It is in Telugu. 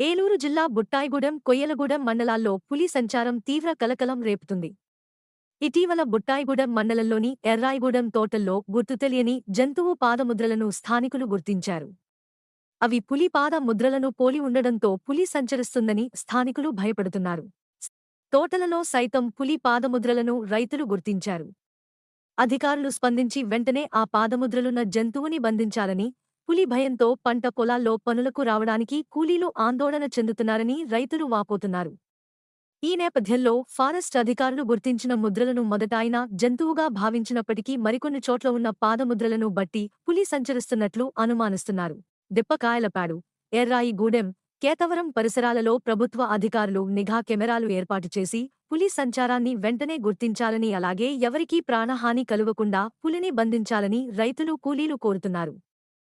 ఏలూరు జిల్లా బుట్టాయిగూడెం కొయ్యలగూడెం మండలాల్లో పులి సంచారం తీవ్ర కలకలం రేపుతుంది. ఇటీవల బుట్టాయిగూడెం మండలంలోని ఎర్రాయిగూడెం తోటల్లో గుర్తు తెలియని జంతువు పాదముద్రలను స్థానికులు గుర్తించారు. అవి పులి పాద ముద్రలను పోలి ఉండడంతో పులి సంచరిస్తుందని స్థానికులు భయపడుతున్నారు. తోటలలో సైతం పులి పాదముద్రలను రైతులు గుర్తించారు. అధికారులు స్పందించి వెంటనే ఆ పాదముద్రలున్న జంతువుని బంధించాలని పులి భయంతో పంట పొలాల్లో పనులకు రావడానికి కూలీలు ఆందోళన చెందుతున్నారని రైతులు వాపోతున్నారు. ఈ నేపథ్యంలో ఫారెస్ట్ అధికారులు గుర్తించిన ముద్రలను మొదట ఆయన జంతువుగా భావించినప్పటికీ మరికొన్ని చోట్ల ఉన్న పాదముద్రలను బట్టి పులి సంచరిస్తున్నట్లు అనుమానిస్తున్నారు. దిప్పకాయలపాడు ఎర్రాయి గూడెం కేతవరం పరిసరాలలో ప్రభుత్వ అధికారులు నిఘా కెమెరాలు ఏర్పాటు చేసి పులి సంచారాన్ని వెంటనే గుర్తించాలని అలాగే ఎవరికీ ప్రాణహాని కలుగకుండా పులిని బంధించాలని రైతులు కూలీలు కోరుతున్నారు.